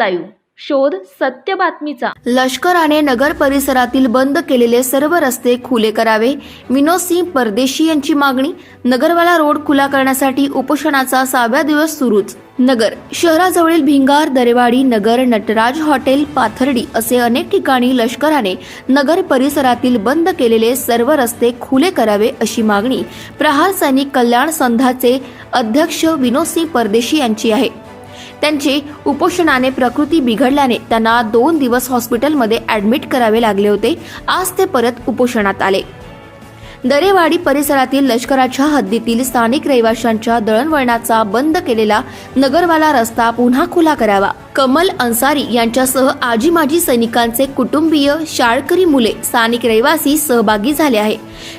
Live. शोध सत्य बातमीचा. लष्कराने नगर परिसरातील बंद केलेले सर्व रस्ते खुले करावे. विनोद सिंग परदेशी यांची मागणी नगरवाला रोड खुला करण्यासाठी उपोषणाचा सहाव्या दिवस सुरूच. नगर शहराजवळील भिंगार दरेवाडी नगर नटराज हॉटेल पाथर्डी असे अनेक ठिकाणी लष्कराने नगर परिसरातील बंद केलेले सर्व रस्ते खुले करावे अशी मागणी प्रहार सैनिक कल्याण संघाचे अध्यक्ष विनोद सिंग परदेशी यांची आहे. त्यांचे उपोषणाने प्रकृती बिघडल्याने त्यांना दोन दिवस हॉस्पिटलमध्ये ॲडमिट करावे लागले होते. आज ते परत उपोषणात आले. दरेवाडी परिसरातील लष्कराच्या हद्दीतील स्थानिक रहिवाशांच्या दळणवळणाचा बंद केलेला नगरवाला रस्ता पुन्हा खुला करावा. कमल अन्सारी यांच्यासह आजी माजी सैनिकांचे कुटुंबीय शाळकरी मुले स्थानिक रहिवासी सहभागी झाले आहे.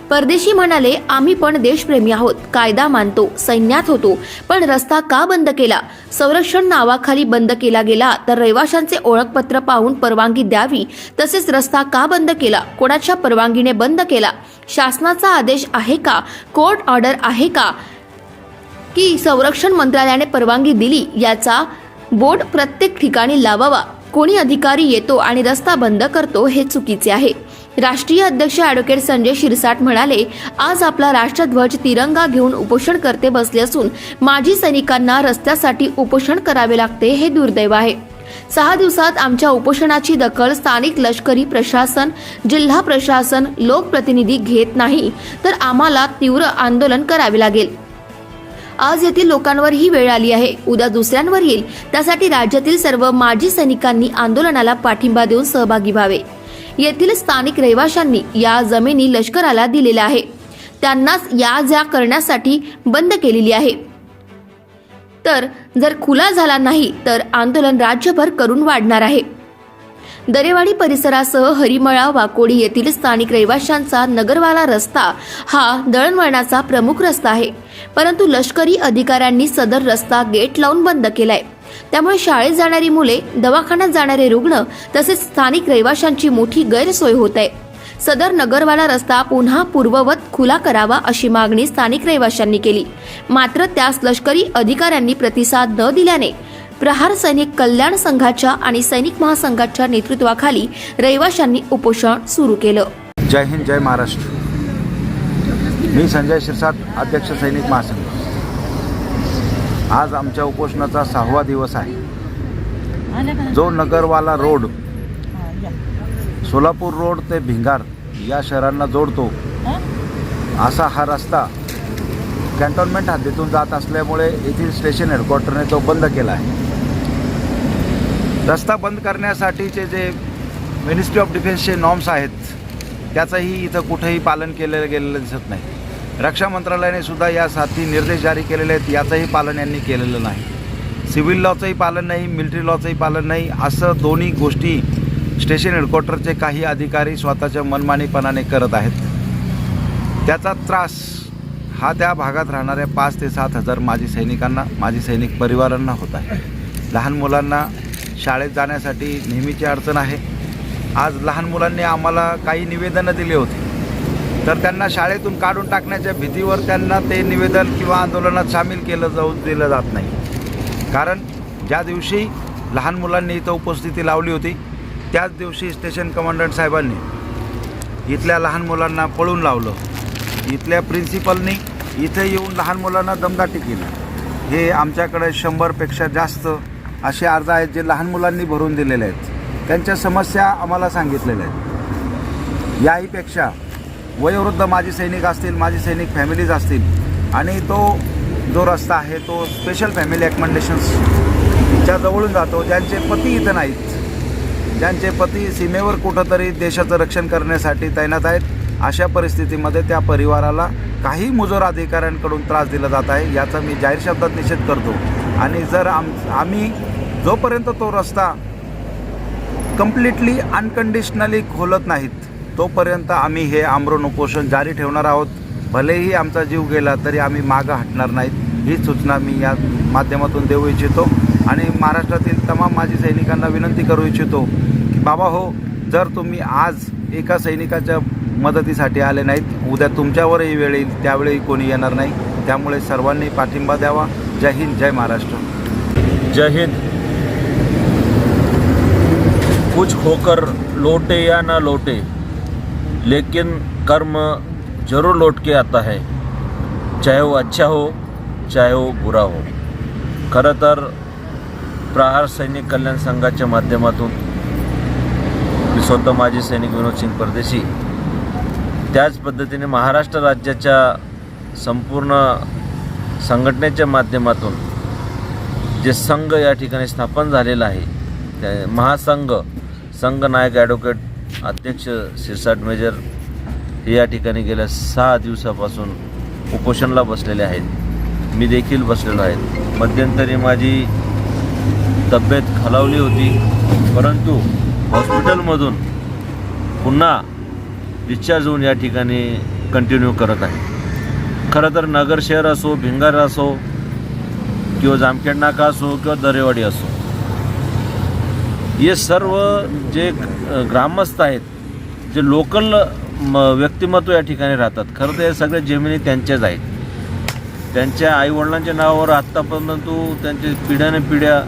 परदेशी म्हणाले आम्ही पण देशप्रेमी आहोत. कायदा मानतो सैन्यात होतो. पण रस्ता का बंद केला? संरक्षण नावाखाली बंद केला गेला तर रहिवाशांचे ओळखपत्र पाहून परवानगी द्यावी. तसेच रस्ता का बंद केला? कोणाच्या परवानगीने बंद केला? शासनाचा आदेश आहे का? कोर्ट ऑर्डर आहे का? की संरक्षण मंत्रालयाने परवानगी दिली? याचा बोर्ड प्रत्येक ठिकाणी लावावा. कोणी अधिकारी येतो आणि रस्ता बंद करतो हे चुकीचे आहे. राष्ट्रीय अध्यक्ष ॲडव्होकेट संजय शिरसाट म्हणाले आज आपला राष्ट्रध्वज तिरंगा घेऊन उपोषण करते बसले असून माजी सैनिकांना रस्त्यासाठी उपोषण करावे लागते हे दुर्दैव आहे. सहा दिवसात आमच्या उपोषणाची दखल स्थानिक लष्करी प्रशासन जिल्हा प्रशासन लोकप्रतिनिधी घेत नाही तर आम्हाला तीव्र आंदोलन करावे लागेल. आज येथील लोकांवर ही वेळ आली आहे. उद्या दुसऱ्यांवर येईल. त्यासाठी राज्यातील सर्व माजी सैनिकांनी आंदोलनाला पाठिंबा देऊन सहभागी व्हावे. येथील स्थानिक रहिवाशांनी या जमिनी लष्कराला दिलेल्या आहे. त्यांनाच या जा करण्यासाठी बंद केलेली आहे. तर जर खुला झाला नाही तर आंदोलन राज्यभर करून वाढणार आहे. दरेवाडी परिसरासह हरिमळा वाकोडी येथील स्थानिक रहिवाशांचा नगरवाला रस्ता हा दळणवळणाचा प्रमुख रस्ता आहे. परंतु लष्करी अधिकाऱ्यांनी सदर रस्ता गेट लावून बंद केलाय. त्यामुळे शाळेत जाणारी मुले दवाखान्यात जाणारे रुग्ण तसेच स्थानिक रहिवाशांची मोठी गैरसोय होत आहे. सदर नगरवाला रस्ता पुन्हा पूर्ववत खुला करावा अशी मागणी स्थानिक रहिवाशांनी केली. मात्र त्यास लष्करी अधिकाऱ्यांनी प्रतिसाद न दिल्याने प्रहार सैनिक कल्याण संघाच्या आणि सैनिक महासंघाच्या नेतृत्वाखाली रहिवाशांनी उपोषण सुरू केलं. जय हिंद जय महाराष्ट्र. मी संजय शिरसाट अध्यक्ष सैनिक महासंघ. आज आमच्या उपोषणाचा सहावा दिवस आहे. जो नगरवाला रोड सोलापूर रोड ते भिंगार या शहरांना जोडतो असा हा रस्ता कॅन्टोन्मेंट हद्दीतून जात असल्यामुळे येथील स्टेशन हेडक्वार्टरने तो बंद केला आहे. रस्ता बंद करण्यासाठीचे जे मिनिस्ट्री ऑफ डिफेन्सचे नॉर्म्स आहेत त्याचंही इथं कुठेही पालन केलेलं गेलेलं दिसत नाही. रक्षा मंत्रालयाने सुद्धा यासाठी निर्देश जारी केलेले आहेत याचंही पालन यांनी केलेलं नाही. सिव्हिल लॉचंही पालन नाही मिलिटरी लॉचंही पालन नाही असं दोन्ही गोष्टी स्टेशन हेडक्वार्टरचे काही अधिकारी स्वतःच्या मनमानीपणाने करत आहेत. त्याचा त्रास हा त्या भागात राहणाऱ्या पाच ते सात हजार माजी सैनिकांना माजी सैनिक परिवारांना होत आहे. लहान मुलांना शाळेत जाण्यासाठी नेहमीची अडचण आहे. आज लहान मुलांनी आम्हाला काही निवेदनं दिली होती. तर त्यांना शाळेतून काढून टाकण्याच्या भीतीवर त्यांना ते निवेदन किंवा आंदोलनात सामील केलं जाऊ दिलं जात नाही. कारण ज्या दिवशी लहान मुलांनी इथं उपस्थिती लावली होती त्याच दिवशी स्टेशन कमांडंट साहेबांनी इथल्या लहान मुलांना पळून लावलं. इथल्या प्रिन्सिपलनी इथे येऊन लहान मुलांना दमदाटी केली. हे आमच्याकडे शंभरपेक्षा जास्त असे अर्ज आहेत जे लहान मुलांनी भरून दिलेले आहेत. त्यांच्या समस्या आम्हाला सांगितलेल्या आहेत. याहीपेक्षा वयोवृद्ध माजी सैनिक असतील माजी सैनिक फॅमिलीज असतील आणि तो जो रस्ता आहे तो स्पेशल फॅमिली ॲकमेंडेशन्सच्या जवळून जातो. ज्यांचे पती इथं नाहीत ज्यांचे पती सीमेवर कुठंतरी देशाचं रक्षण करण्यासाठी तैनात आहेत अशा परिस्थितीमध्ये त्या परिवाराला काही मुजोर अधिकाऱ्यांकडून त्रास दिला जात आहे याचा मी जाहीर शब्दात निषेध करतो. आणि जर आम आम्ही जोपर्यंत तो रस्ता कम्प्लिटली अनकंडिशनली खोलत नाहीत तोपर्यंत आम्ही हे आमरण उपोषण जारी ठेवणार आहोत. भलेही आमचा जीव गेला तरी आम्ही मागं हटणार नाहीत. ही सूचना मी या माध्यमातून देऊ इच्छितो आणि महाराष्ट्रातील तमाम माजी सैनिकांना विनंती करू इच्छितो की बाबा हो जर तुम्ही आज एका सैनिकाच्या मदतीसाठी आले नाहीत उद्या तुमच्यावरही वेळ येईल त्यावेळी कोणी येणार नाही. त्यामुळे सर्वांनी पाठिंबा द्यावा. जय हिंद जय महाराष्ट्र। जय हिंद। कुछ होकर लौटे या ना लौटे लेकिन कर्म जरूर लौट के आता है। चाहे वो अच्छा हो चाहे वो बुरा हो। खरं तर प्रहार सैनिक कल्याण संघाच्या माध्यमातून मी स्वतः माजी सैनिक विनोद सिंग परदेशी. त्याच पद्धतीने महाराष्ट्र राज्याच्या संपूर्ण संघटनेच्या माध्यमातून जे संघ या ठिकाणी स्थापन झालेला आहे त्या महासंघ संघ नायक ॲडव्होकेट अध्यक्ष शिरसाट मेजर हे या ठिकाणी गेल्या सहा दिवसापासून उपोषणला बसलेले आहेत. मी देखील बसलेलो आहे. मध्यंतरी माझी तब्येत खालावली होती परंतु हॉस्पिटलमधून पुन्हा डिस्चार्ज होऊन या ठिकाणी कंटिन्यू करत आहे. खरं तर नगर शहर असो भिंगार असो किंवा जामखेड नाका असो किंवा दरेवाडी असो. हे सर्व जे ग्रामस्थ आहेत जे लोकल व्यक्तिमत्व या ठिकाणी राहतात खरं तर हे सगळे जमिनी त्यांच्याच आहेत. त्यांच्या आईवडिलांच्या नावावर आत्तापर्यंत त्यांचे पिढ्याने पिढ्या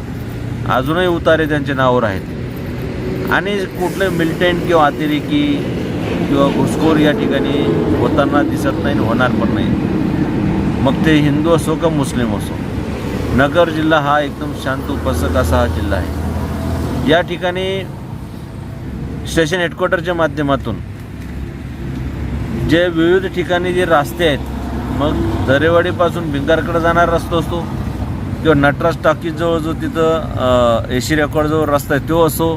अजूनही उतारे त्यांच्या नावावर आहेत. आणि कुठले मिलिटंट किंवा अतिरेकी किंवा घुसखोर या ठिकाणी होताना दिसत नाही होणार पण नाही. मग ते हिंदू असो का मुस्लिम असो नगर जिल्हा हा एकदम शांत उपसक असा हा जिल्हा आहे. या ठिकाणी स्टेशन हेडक्वार्टरच्या माध्यमातून जे विविध ठिकाणी जे रस्ते आहेत मग दरेवाडीपासून भिंगारकडे जाणारा रस्ता असतो किंवा नटराज टाकीजवळ जो तिथं एशी रेकॉर्डजवळ रस्ता आहे तो असो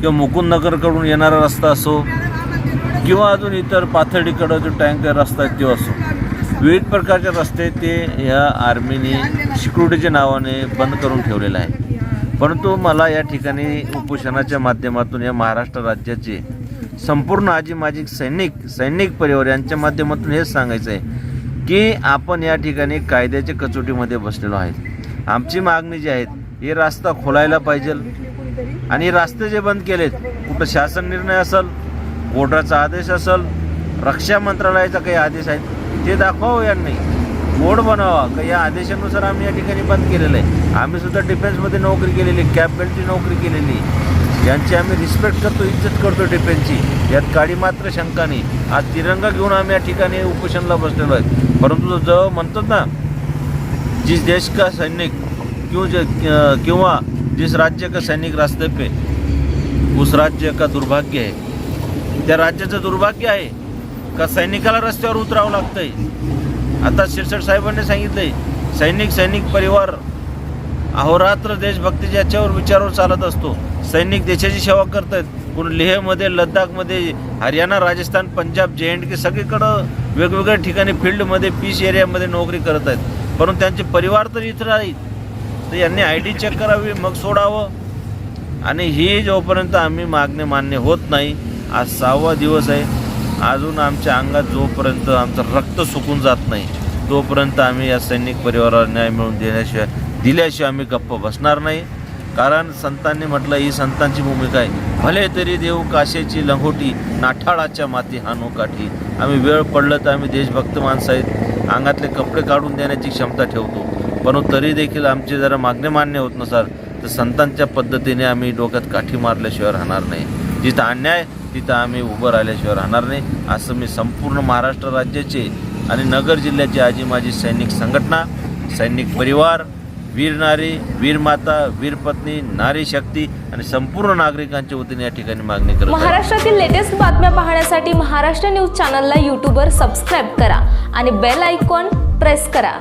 किंवा मुकुंद नगरकडून येणारा रस्ता असो किंवा अजून इतर पाथर्डीकडं जो टँकर रस्ता आहे तो असो. विविध प्रकारचे रस्ते ते ह्या आर्मीने सिक्युरिटीच्या नावाने बंद करून ठेवलेलं आहे परंतु मला या ठिकाणी उपोषणाच्या माध्यमातून या महाराष्ट्र राज्याचे संपूर्ण आजी माजी सैनिक सैनिक परिवार यांच्या माध्यमातून हेच सांगायचं आहे की आपण या ठिकाणी कायद्याच्या कचोटीमध्ये बसलेलो आहेत. आमची मागणी जी आहेत हे रस्ता खोलायला पाहिजे आणि रास्ते रस्ते जे बंद केलेत कुठं शासन निर्णय असेल कोर्टाचा आदेश असेल रक्षा मंत्रालयाचा काही आदेश आहेत ते दाखवावं यांनी. बोर्ड बनावा का या आदेशानुसार आम्ही या ठिकाणी बंद केलेलं आहे. आम्ही सुद्धा डिफेन्समध्ये नोकरी केलेली कॅप्टनची नोकरी केलेली. यांची आम्ही रिस्पेक्ट करतो इज्जत करतो डिफेन्सची यात काळी मात्र शंका नाही. आज तिरंगा घेऊन आम्ही या ठिकाणी उपोषणला बसलेलो आहे. परंतु जो म्हणतात ना जिस देश का सैनिक क्यों किंवा जिस राज्य का सैनिक रास्ते पे उस राज्य का दुर्भाग्य आहे त्या राज्याचं दुर्भाग्य आहे. का सैनिकाला रस्त्यावर उतरावं लागतंय? आता शिरसट साहेबांनी सांगितलंय सैनिक सैनिक परिवार अहोरात्र देशभक्तीच्या याच्यावर विचारावर चालत असतो. सैनिक देशाची सेवा करत आहेत कोण लेहमध्ये लद्दाखमध्ये हरियाणा राजस्थान पंजाब जे एंड के सगळीकडं वेगवेगळ्या ठिकाणी फील्डमध्ये पीस एरियामध्ये नोकरी करत आहेत. परंतु त्यांचे परिवार तर इथं आहेत. तर यांनी आय डी चेक करावी मग सोडावं. आणि ही जोपर्यंत आम्ही मागणी मान्य होत नाही आज सहावा दिवस आहे. अजून आमच्या अंगात जोपर्यंत आमचं रक्त सुकून जात नाही तोपर्यंत आम्ही या सैनिक परिवाराला न्याय मिळवून देण्याशिवाय दिल्याशिवाय आम्ही गप्प बसणार नाही. कारण संतांनी म्हटलं ही संतांची भूमिका आहे. भले तरी देव काशेची लंगोटी नाठाळाच्या माती हानोकाठी आम्ही वेळ पडलं तर आम्ही देशभक्त माणसं आहेत. अंगातले कपडे काढून देण्याची क्षमता ठेवतो. परंतु तरी देखील आमचे जरा मागणे मान्य होत नसाल तर संतांच्या पद्धतीने आम्ही डोक्यात काठी मारल्याशिवाय राहणार नाही. जिथं अन्याय तिथं आम्ही उभं राहिल्याशिवाय राहणार नाही. असं मी संपूर्ण महाराष्ट्र राज्याचे आणि नगर जिल्ह्याचे आजी माजी सैनिक संघटना सैनिक परिवार वीर नारी वीर माता वीर पत्नी नारी शक्ती आणि संपूर्ण नागरिकांच्या वतीने या ठिकाणी मागणी करत महाराष्ट्रातील लेटेस्ट बातम्या पाहण्यासाठी महाराष्ट्र न्यूज चॅनलला यूट्यूबवर सबस्क्राईब करा आणि बेल आयकॉन प्रेस करा.